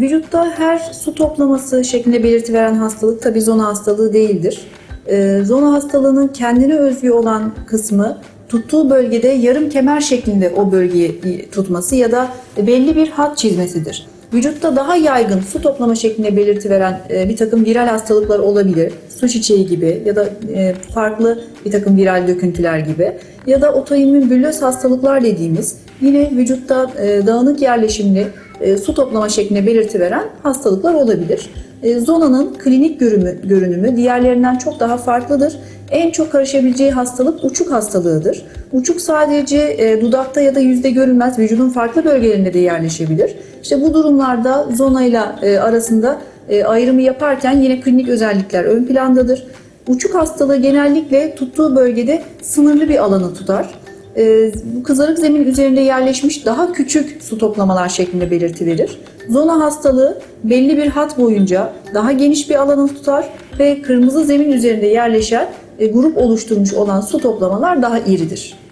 Vücutta her su toplaması şeklinde belirti veren hastalık tabii zona hastalığı değildir. Ee, zona hastalığının kendine özgü olan kısmı tuttuğu bölgede yarım kemer şeklinde o bölgeyi tutması ya da belli bir hat çizmesidir. Vücutta daha yaygın su toplama şeklinde belirti veren e, bir takım viral hastalıklar olabilir. Su çiçeği gibi ya da e, farklı bir takım viral döküntüler gibi ya da otoimmün büllöz hastalıklar dediğimiz yine vücutta e, dağınık yerleşimli e, su toplama şeklinde belirti veren hastalıklar olabilir. E, Zonanın klinik görümü, görünümü diğerlerinden çok daha farklıdır. En çok karışabileceği hastalık uçuk hastalığıdır. Uçuk sadece e, dudakta ya da yüzde görülmez, vücudun farklı bölgelerinde de yerleşebilir. İşte bu durumlarda zonayla e, arasında e, ayrımı yaparken yine klinik özellikler ön plandadır. Uçuk hastalığı genellikle tuttuğu bölgede sınırlı bir alanı tutar. Ee, bu kızarık zemin üzerinde yerleşmiş daha küçük su toplamalar şeklinde belirti verir. Zona hastalığı belli bir hat boyunca daha geniş bir alanı tutar ve kırmızı zemin üzerinde yerleşen e, grup oluşturmuş olan su toplamalar daha iridir.